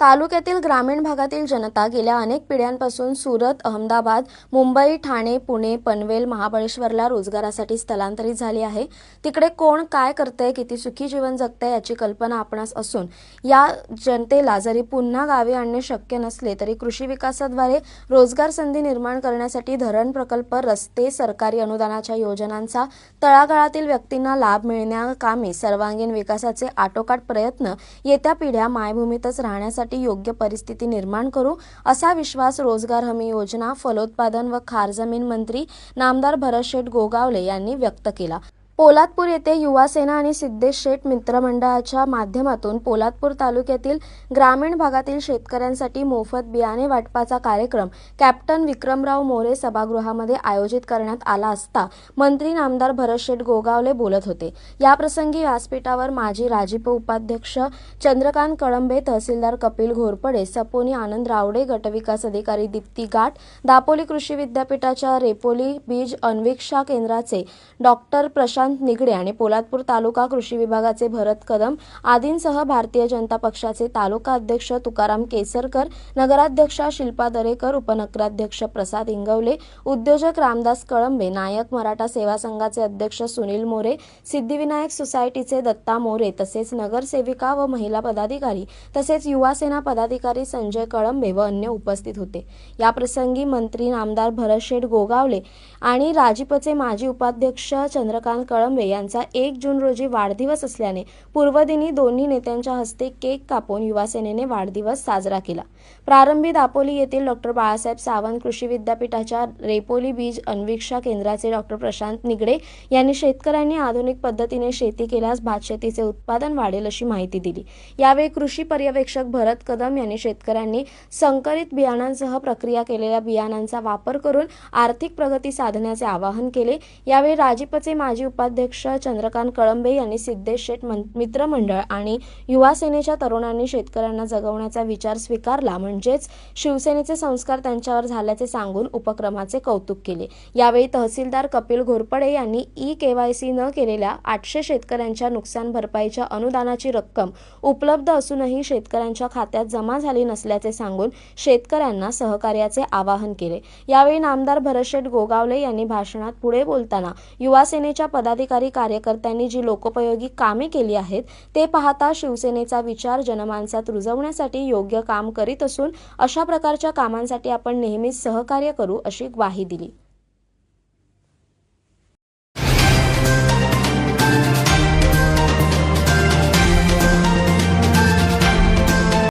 तालुक्यातील ग्रामीण भागातील जनता गेल्या अनेक पिढ्यांपासून सुरत अहमदाबाद मुंबई ठाणे पुणे पनवेल महाबळेश्वरला रोजगारासाठी स्थलांतरित झाली आहे. तिकडे कोण काय करतंय किती सुखी जीवन जगतंय याची कल्पना आपणास असून या जनतेला जरी पुन्हा गावी आणणे शक्य नसले तरी कृषी विकासाद्वारे रोजगार संधी निर्माण करण्यासाठी धरण प्रकल्प रस्ते सरकारी अनुदानाच्या योजनांचा तळागाळातील व्यक्तींना लाभ मिळण्याकामी सर्वांगीण विकासाचे आटोकाट प्रयत्न येत्या पिढ्या मायभूमीतच राहण्यासाठी योग्य परिस्थिती निर्माण करू असा विश्वास रोजगार हमी योजना फलोत्पादन व खार जमीन मंत्री नामदार भरतशेठ गोगावले यांनी व्यक्त केला. पोलादपूर येथे युवासेना आणि सिद्धेश शेठ मित्रमंडळाच्या माध्यमातून पोलादपूर तालुक्यातील ग्रामीण भागातील शेतकऱ्यांसाठी मोफत बियाणे वाटपाचा कार्यक्रम कॅप्टन विक्रमराव मोरे सभागृहामध्ये आयोजित करण्यात आला असता मंत्री नामदार भरतशेठ गोगावले बोलत होते. याप्रसंगी व्यासपीठावर माजी राजीप उपाध्यक्ष चंद्रकांत कळंबे तहसीलदार कपिल घोरपडे सपोनी आनंद रावडे गटविकास अधिकारी दीप्ती गाठ दापोली कृषी विद्यापीठाच्या रेपोली बीज अन्वेक्षा केंद्राचे डॉक्टर प्रशांत निगडे आणि पोलादपूर तालुका कृषी विभागाचे भरत कदम आदींसह भारतीय जनता पक्षाचे तालुका अध्यक्ष तुकाराम केसरकर नगराध्यक्षा शिल्पा दरेकर उपनगराध्यक्ष प्रसाद इंगवले उद्योजक रामदास कळंबे नायक मराठा सेवा संघाचे अध्यक्ष सुनील मोरे सिद्धिविनायक सोसायटीचे दत्ता मोरे तसेच नगरसेविका व महिला पदाधिकारी तसेच युवासेना पदाधिकारी संजय कळंबे व अन्य उपस्थित होते. याप्रसंगी मंत्री नामदार भरतशेठ गोगावले आणि राजीपचे माजी उपाध्यक्ष चंद्रकांत कळंबे यांचा एक जून रोजी वाढदिवस असल्याने पूर्वदिनी दोन्ही नेत्यांच्या हस्ते केक कापून युवासेनेने वाढदिवस साजरा केला. प्रारंभी दापोली येथील डॉक्टर बाळासाहेब सावंत कृषी विद्यापीठाच्या रेपोली बीज अन्वीक्षा केंद्राचे डॉक्टर प्रशांत निगडे यांनी शेतकऱ्यांनी आधुनिक पद्धतीने शेती केल्यास भातशेतीचे उत्पादन वाढेल अशी माहिती दिली. यावेळी कृषी पर्यवेक्षक भरत कदम यांनी शेतकऱ्यांनी संकरित बियाणांसह प्रक्रिया केलेल्या बियाणांचा वापर करून आर्थिक प्रगती साधण्याचे आवाहन केले. यावेळी राजीपचे माजी उपाध्यक्ष चंद्रकांत कळंबे यांनी सिद्धेश शेठ मित्रमंडळ आणि युवा सेनेच्या तरुणांनी शेतकऱ्यांना जगवण्याचा विचार स्वीकारला. म्हणजेच शिवसेनेचे संस्कार त्यांच्यावर झाल्याचे सांगून उपक्रमाचे कौतुक केले. यावेळी तहसीलदार कपिल घोरपडे यांनी ई केवायसी न केलेल्या आठशे शेतकऱ्यांच्या नुकसान भरपाईच्या अनुदानाची रक्कम उपलब्ध असूनही शेतकऱ्यांच्या खात्यात जमा झाली नसल्याचे सांगून शेतकऱ्यांना सहकार्याचे आवाहन केले. यावेळी नामदार भरतशेठ गोगावले यांनी भाषणात पुढे बोलताना युवा सेनेच्या पदाधिकारी कार्यकर्त्यांनी जी लोकोपयोगी कामे केली आहेत ते पाहता शिवसेनेचा विचार जनमानसात रुजवण्यासाठी योग्य काम करीत असून अशा प्रकारच्या कामांसाठी आपण नेहमीच सहकार्य करू अशी ग्वाही दिली.